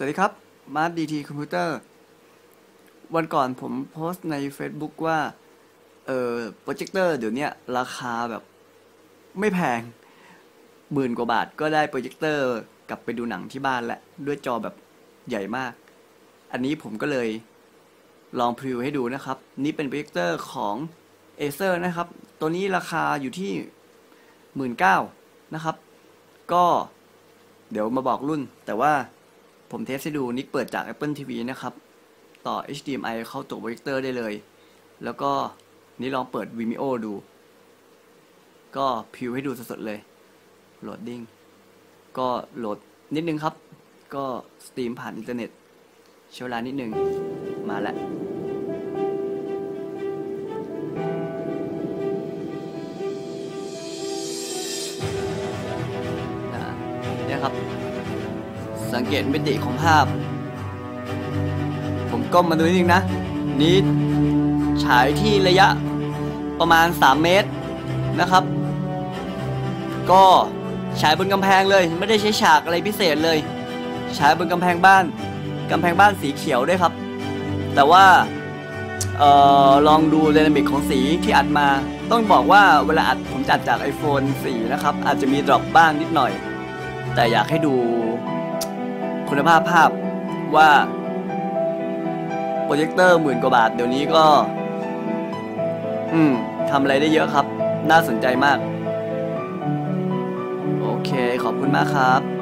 สวัสดีครับ มาร์ดีทีคอมพิวเตอร์ วันก่อนผมโพสต์ใน Facebook ว่า เออโปรเจคเตอร์เดี๋ยวนี้ราคาแบบไม่แพงหมื่นกว่าบาทก็ได้โปรเจคเตอร์กลับไปดูหนังที่บ้านแล้วด้วยจอแบบใหญ่มาก อันนี้ผมก็เลยลองพรีวิวให้ดูนะครับ นี่เป็นโปรเจคเตอร์ของ Acer นะครับ ตัวนี้ราคาอยู่ที่หมื่นเก้านะครับ ก็เดี๋ยวมาบอกรุ่นแต่ว่า ผมเทสให้ดูนิกเปิดจาก Apple TV นะครับ ต่อ HDMI เข้าตัวโปรเจคเตอร์ได้เลย แล้วก็นี่ลองเปิด Vimeo ดู ก็พิวให้ดูสดๆเลยโหลดดิ้งก็โหลดนิดนึงครับ ก็สตรีมผ่านอินเทอร์เน็ตใช้เวลานิดนึง มาแล้วอ่าเนี่ยครับ สังเกตมิติของภาพ ผมก้มมาดูนิดนึงนะ นี้ฉายที่ระยะประมาณ 3 เมตรนะครับ ก็ฉายบนกำแพงเลย ไม่ได้ใช้ฉากอะไรพิเศษเลย ฉายบนกำแพงบ้านกำแพงบ้านสีเขียวด้วยครับ แต่ว่าออลองดูไดนามิกของสีที่อัดมา ต้องบอกว่าเวลาอัดผมจัดจาก iPhone 4 นะครับ อาจจะมีดรอปบ้างนิดหน่อย แต่อยากให้ดู คุณภาพภาพว่าโปรเจคเตอร์หมื่นกว่าบาท เดี๋ยวนี้ก็ อืมทำอะไรได้เยอะครับ น่าสนใจมาก โอเค ขอบคุณมากครับ